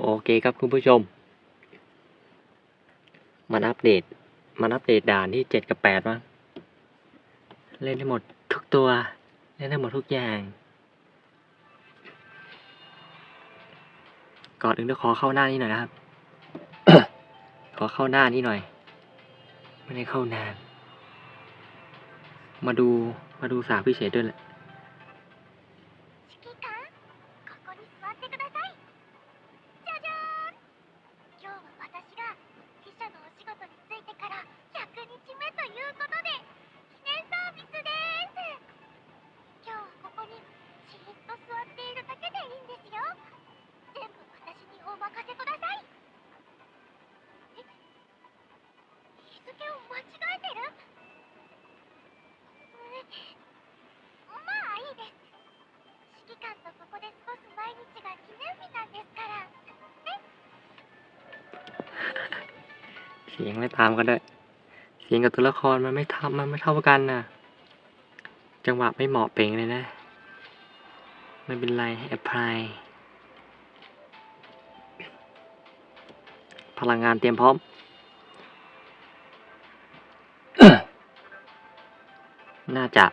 โอเคครับคุณผู้ชม มันอัปเดต มันอัปเดตด่านที่เจ็ดกับแปดมั้งเล่นได้หมดทุกตัว เล่นได้หมดทุกอย่าง ก่อนอื่นต้องขอเข้าหน้านี้หน่อยนะครับ ขอเข้าหน้านี้หน่อย ไม่ได้เข้านาน มาดู มาดูสาวพิเศษด้วยแหละ 者のお仕事に就いてから100日目ということで記念サービスです。 เสียงไม่ตามกันด้วย เสียงกับตัวละครมันไม่ทับมันไม่เท่ากันนะจังหวะไม่เหมาะเป่งเลยนะ ไม่เป็นไรให้อภัยพลังงานเตรียมพร้อม น่าจะ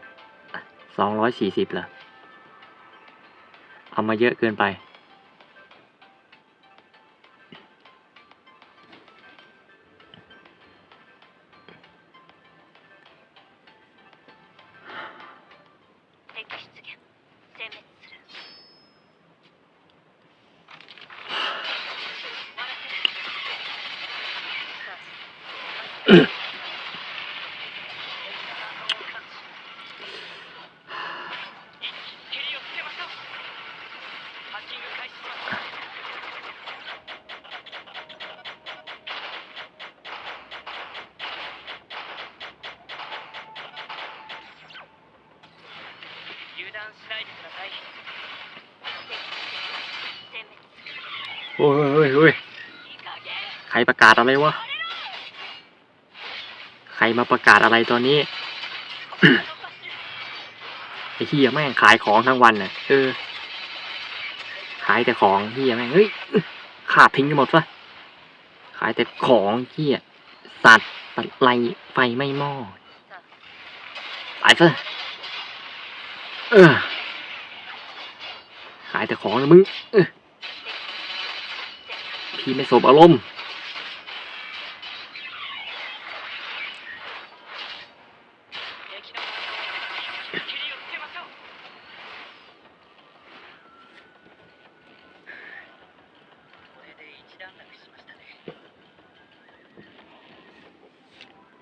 สองร้อยสี่สิบเหรอ เอามาเยอะเกินไป 断しないでください殲滅する โอ้ยโอ้ยโอ้ย いい加減 ใครประกาศอะไรวะ ใครมาประกาศอะไรตอนนี้ ไอ้เฮียแม่งขายของทั้งวันน่ะ เออ ขายแต่ของเฮียแม่ง เฮ้ยขาดทิ้งกันหมดวะขายแต่ของเฮียสัตว์ตะไลไฟไม่มอดไปซะ เออหายแต่ของนะมึงพี่ไม่สบอารมณ์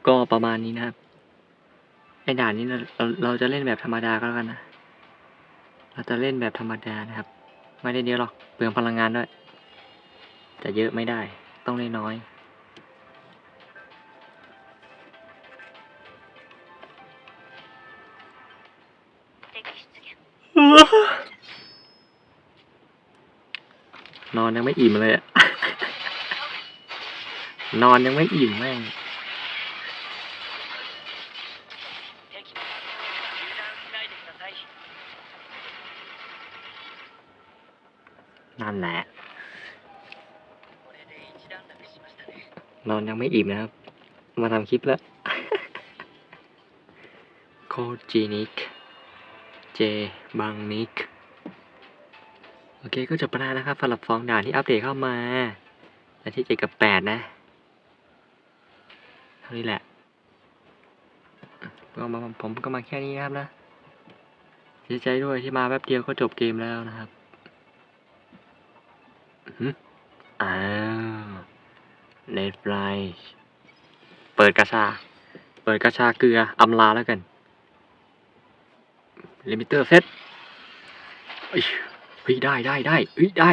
ก็ประมาณนี้นะครับไอ้ด่านนี้เราเราจะเล่นแบบธรรมดาก็แล้วกันนะ เราจะเล่นแบบธรรมดานะครับ ไม่ได้เยอะหรอกเปลืองพลังงานด้วย จะเยอะไม่ได้ ต้องเล่นน้อยนอนยังไม่อิ่มเลยอะนอนยังไม่อิ่มแม่ นั่นแหละ นอนยังไม่อิ่มนะครับ มาทำคลิปแล้ว โคจีนิก เจบังนิก โอเคก็จบไปแล้วนะครับสำหรับฟองด่านที่อัปเดตเข้ามาและที่เจ็ดกับแปดนะ เท่านี้แหละก็มาผมก็มาแค่นี้นะครับนะเสียใจด้วยที่มาแป๊บเดียวก็จบเกมแล้วนะครับ อ้าวเลดไฟเปิดกระชา เปิดกระชาเกลืออำลาแล้วกันลิมิเตอร์เซตเอ้ยเฮ้ยได้ได้ได้เฮ้ยได้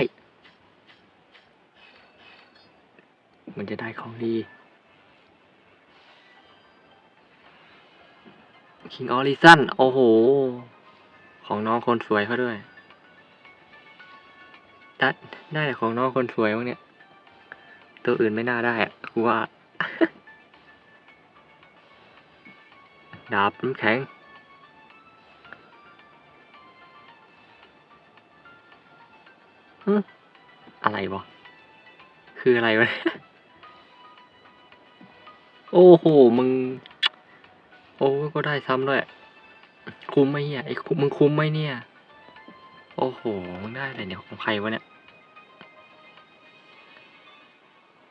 มันจะได้ของดีคิงออริสันโอ้โห ของน้องคนสวยเขาด้วย ได้ได้แต่ของน้องคนสวยมั้งเนี่ย ตัวอื่นไม่น่าได้อะกูว่า ดาบน้ำแข็ง อะไรวะ คืออะไรวะ โอ้โห มึง โอ้ก็ได้ซ้ำด้วย คุ้มไหมเฮียไอ้มึงคุ้มไหมเนี่ย โอ้โห มึงได้อะไรเนี่ยของใครวะเนี่ย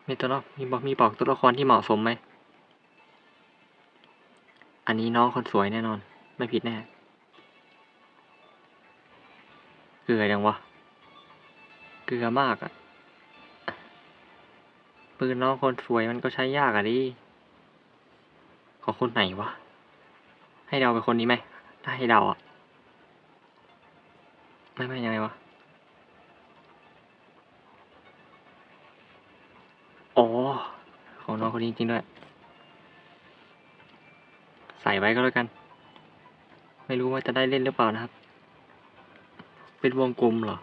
มีตัวละมีบอกมีบอกตัวละครที่เหมาะสมไหม อันนี้น้องคนสวยแน่นอน ไม่ผิดแน่ เกลือยังวะ เกลือมากอะปืนน้องคนสวยมันก็ใช้ยากอะดิ ของคนไหนวะ ให้เดาเป็นคนนี้ไหมถ้าให้เดาอะ ไม่ไม่ยังไงวะอ๋อของน้องคนนี้จริงด้วย ใส่ไว้ก็แล้วกัน ไม่รู้ว่าจะได้เล่นหรือเปล่านะครับ เป็นวงกลมเหรอ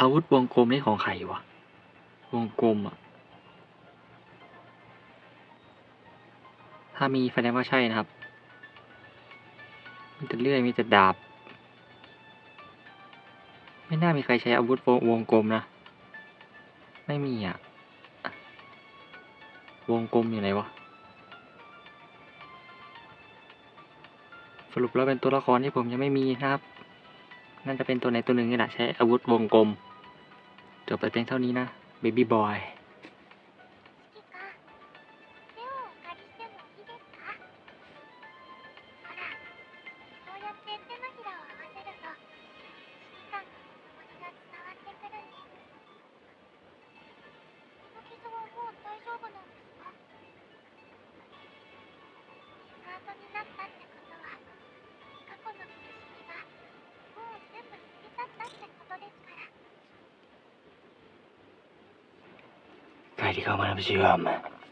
อาวุธวงกลมนี่ของใครวะ วงกลมอะ ถ้ามีแสดงว่าใช่นะครับ มีแต่เลื่อยมีแต่ดาบ ไม่น่ามีใครใช้อาวุธวงวงกลมนะ ไม่มีอะ วงกลมอยู่ไหนวะ สรุปแล้วเป็นตัวละครที่ผมยังไม่มีนะครับ น่าจะเป็นตัวไหนตัวหนึ่งนี่แหละใช้อาวุธวงกลม จบไปเพียงเท่านี้นะ Baby Boy 指 ที่เข้ามารับชม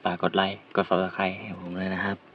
ฝากกดไลค์ กด subscribe ให้ผมเลยนะครับ